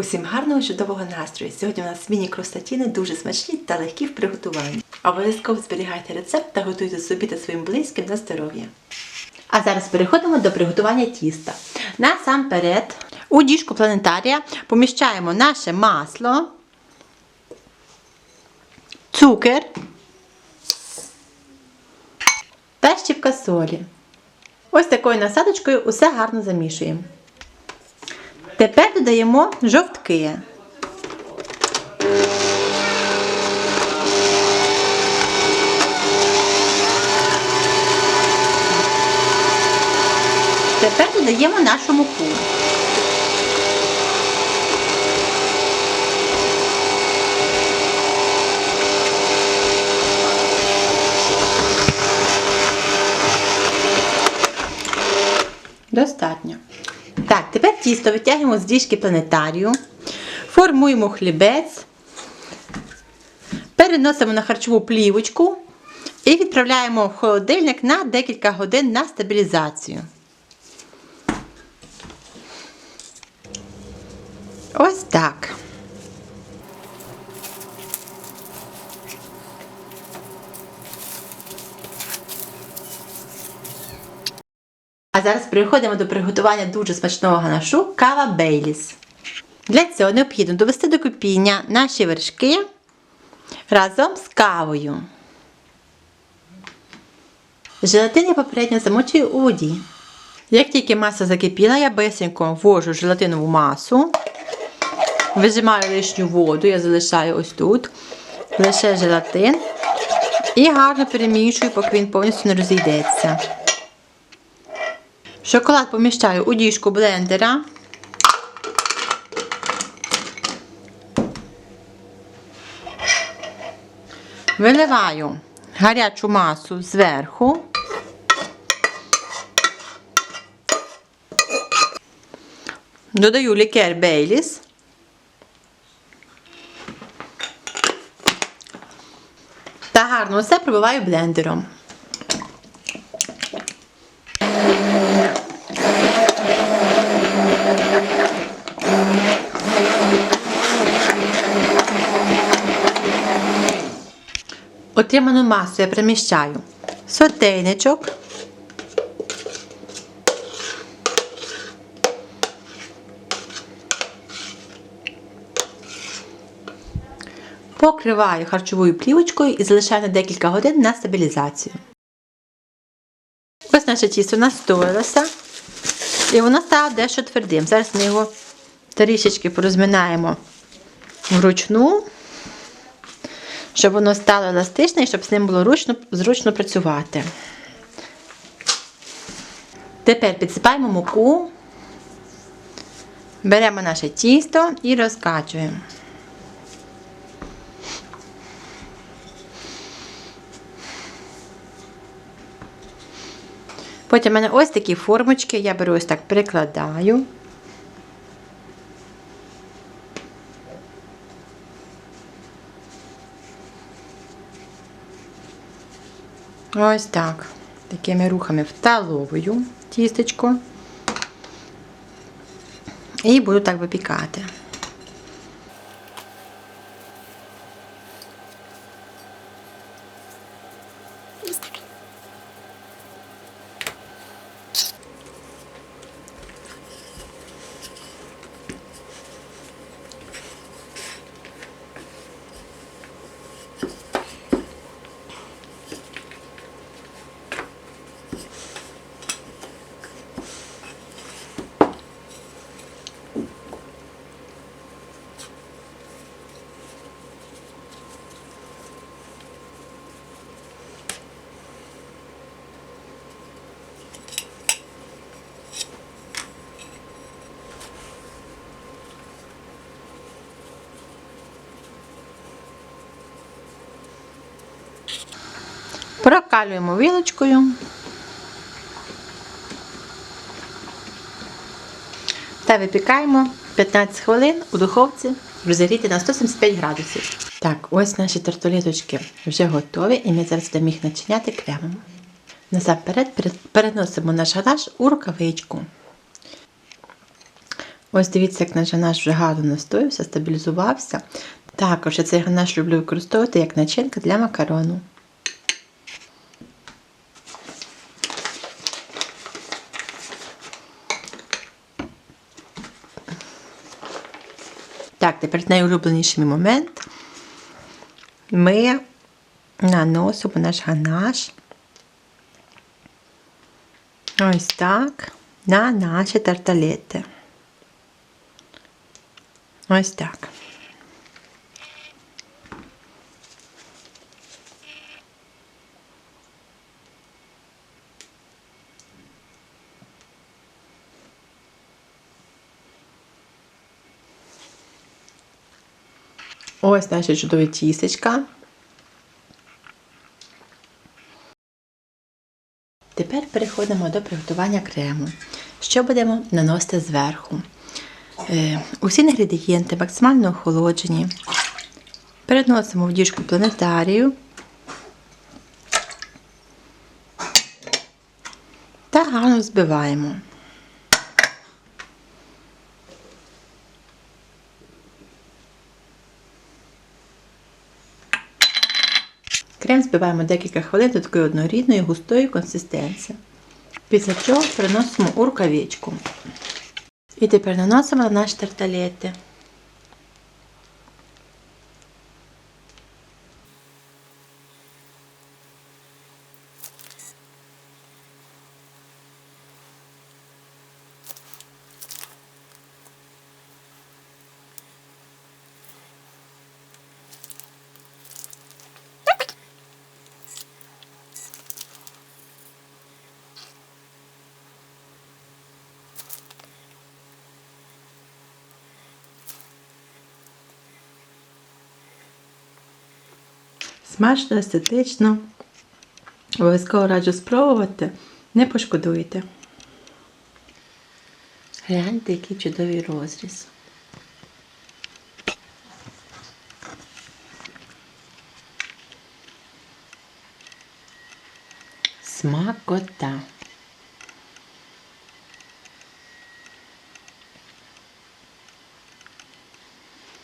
Усім гарного чудового настрою! Сьогодні у нас міні-кростатіни дуже смачні та легкі в приготуванні. Обов'язково зберігайте рецепт та готуйте собі та своїм близьким на здоров'я. А зараз переходимо до приготування тіста. Насамперед у діжку планетарія поміщаємо наше масло, цукер та щіпка солі. Ось такою насадочкою усе гарно замішуємо. Тепер додаємо жовтки. Тепер додаємо нашу муку. Достатньо. Так, тепер тісто витягуємо з діжки планетарію, формуємо хлібець, переносимо на харчову плівочку і відправляємо в холодильник на декілька годин на стабілізацію. Ось так. А зараз переходимо до приготування дуже смачного ганашу кава Бейліс. Для цього необхідно довести до кипіння наші вершки разом з кавою. Желатин я попередньо замочую у воді. Як тільки маса закипіла, я бисенько ввожу желатинову масу, вижимаю лишню воду, я залишаю ось тут, лише желатин і гарно перемішую, поки він повністю не розійдеться. Шоколад поміщаю у діжку блендера. Виливаю гарячу масу зверху. Додаю лікер Бейліс. Та гарно все пробиваю блендером. Отриману масу я приміщаю сотейничок. Покриваю харчовою плівочкою і залишаю на декілька годин на стабілізацію. Ось наше тісто настоялося. І воно стало дещо твердим. Зараз ми його трішечки порозминаємо вручну щоб воно стало еластичне і щоб з ним було ручно, зручно працювати. Тепер підсипаємо муку, беремо наше тісто і розкачуємо. Потім в мене ось такі формочки, я беру ось так прикладаю. Ось так. Такими рухами вталовую тістечко. І буду так випікати. Прокалюємо вілочкою. Та випікаємо 15 хвилин у духовці розігріти на 175 градусів. Так, ось наші тарталеточки вже готові, і ми зараз будемо їх начиняти кремом. Насамперед переносимо наш галаш у рукавичку. Ось дивіться, як наш ганаш вже гарно настоївся, стабілізувався. Також я цей ганаш люблю використовувати як начинка для макарону. Так, тепер найулюбленіший момент. Ми наносимо наш ганаш. Ось так. На наші тарталети. Ось так. Ось наші чудові тістечка. Тепер переходимо до приготування крему. Що будемо наносити зверху? Е, усі інгредієнти максимально охолоджені. Переносимо в діжку планетарію та гарно збиваємо. Крем збиваємо декілька хвилин до такої однорідної густої консистенції. Після чого приносимо у рукавичку. І тепер наносимо на наші тарталети. Смачно, естетично. Обов'язково раджу спробувати. Не пошкодуєте. Гляньте, який чудовий розріз. Смакота.